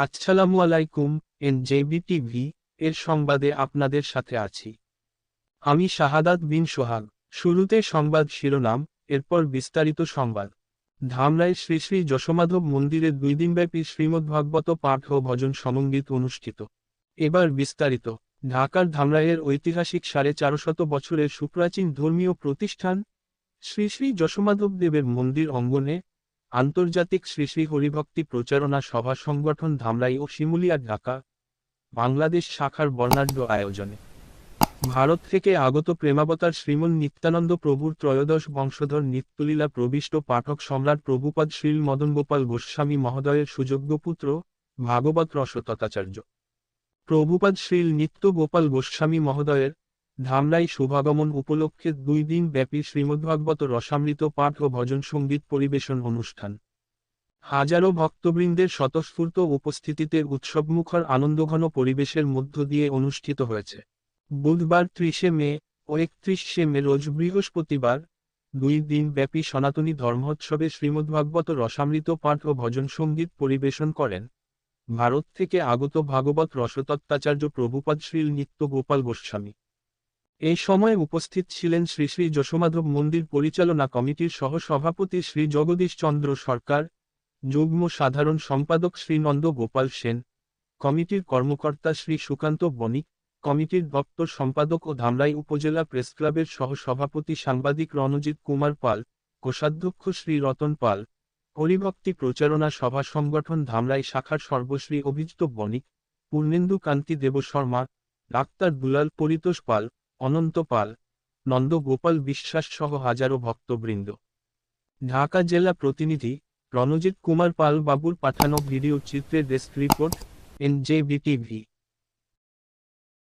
আসসালামু আলাইকুম N TV, এর সংবাদে আপনাদের সাথে আছি। আমি শাহাদাত বিন সোহাগ। শুরুতে সংবাদ শিরোনাম, এরপর বিস্তারিত সংবাদ। ধামরাই শ্রী শ্রী যশোমাধব মন্দিরে দুই দিনব্যাপী শ্রীমদ্ভাগবত পাঠ ও ভজন সমঙ্গীত অনুষ্ঠিত। এবার বিস্তারিত। ঢাকার ধামরাইয়ের ঐতিহাসিক সাড়ে চারশত বছরের সুপ্রাচীন ধর্মীয় প্রতিষ্ঠান শ্রী শ্রী যশোমাধব দেবের মন্দির অঙ্গনে আন্তর্জাতিক শ্রী শ্রী হরিভক্তি প্রচারণা সভা সংগঠন ধামরাই ও শিমুলিয়া, ঢাকা, বাংলাদেশ শাখার বর্ণাঢ্য আয়োজনে। ভারত থেকে আগত প্রেমাবতার শ্রীমন নিত্যানন্দ প্রভুর ত্রয়োদশ বংশধর নিত্যলীলা প্রবিষ্ট পাঠক সম্রাট প্রভুপদ শ্রীল মদন গোপাল গোস্বামী মহোদয়ের সুযোগ্য পুত্র ভাগবত রসততাচার্য প্রভুপাদ শ্রীল নিত্য গোপাল গোস্বামী মহোদয়ের ধামরাই শুভাগমন উপলক্ষে দুই দিন ব্যাপী শ্রীমদ্ভাগবত রসামৃত পাঠ ও ভজন সংগীত পরিবেশন অনুষ্ঠান। হাজারো ভক্তবৃন্দের স্বতঃস্ফূর্ত উপস্থিতিতে উৎসবমুখর আনন্দঘন পরিবেশের মধ্য দিয়ে অনুষ্ঠিত হয়েছে। বুধবার ত্রিশে মে ও একত্রিশে মে রোজ বৃহস্পতিবার দুই দিন ব্যাপী সনাতনী ধর্মোৎসবে শ্রীমদ্ভাগবত রসামৃত পাঠ ও ভজন সংগীত পরিবেশন করেন ভারত থেকে আগত ভাগবত রসতত্ত্বাচার্য প্রভুপদ শ্রীল নিত্য গোপাল গোস্বামী। এই সময় উপস্থিত ছিলেন শ্রী শ্রী যশোমাধব মন্দির পরিচালনা কমিটির সহ সভাপতি শ্রী জগদীশ চন্দ্র সরকার, যুগ্ম সাধারণ সম্পাদক শ্রী নন্দ গোপাল সেন, কমিটির কর্মকর্তা শ্রী সুকান্ত বণিক, কমিটির দপ্তর সম্পাদক ও ধামরাই উপজেলা প্রেসক্লাবের সহ সভাপতি সাংবাদিক রণজিৎ কুমার পাল, কোষাধ্যক্ষ শ্রী রতন পাল হরিভক্তি প্রচারণা সভা সংগঠন ধামরাই শাখার সর্বশ্রী অভিজিত বণিক, পূর্ণেন্দু কান্তি দেব শর্মা ডাক্তার দুলাল পরিতোষ পাল অনন্ত পাল নন্দ গোপাল বিশ্বাস সহ হাজারো ভক্তবৃন্দ। ঢাকা জেলা প্রতিনিধি রণজিৎ কুমার পাল বাবুর পাঠানো ভিডিও চিত্রে ডেস্ক রিপোর্ট, এনজেবিটিভি।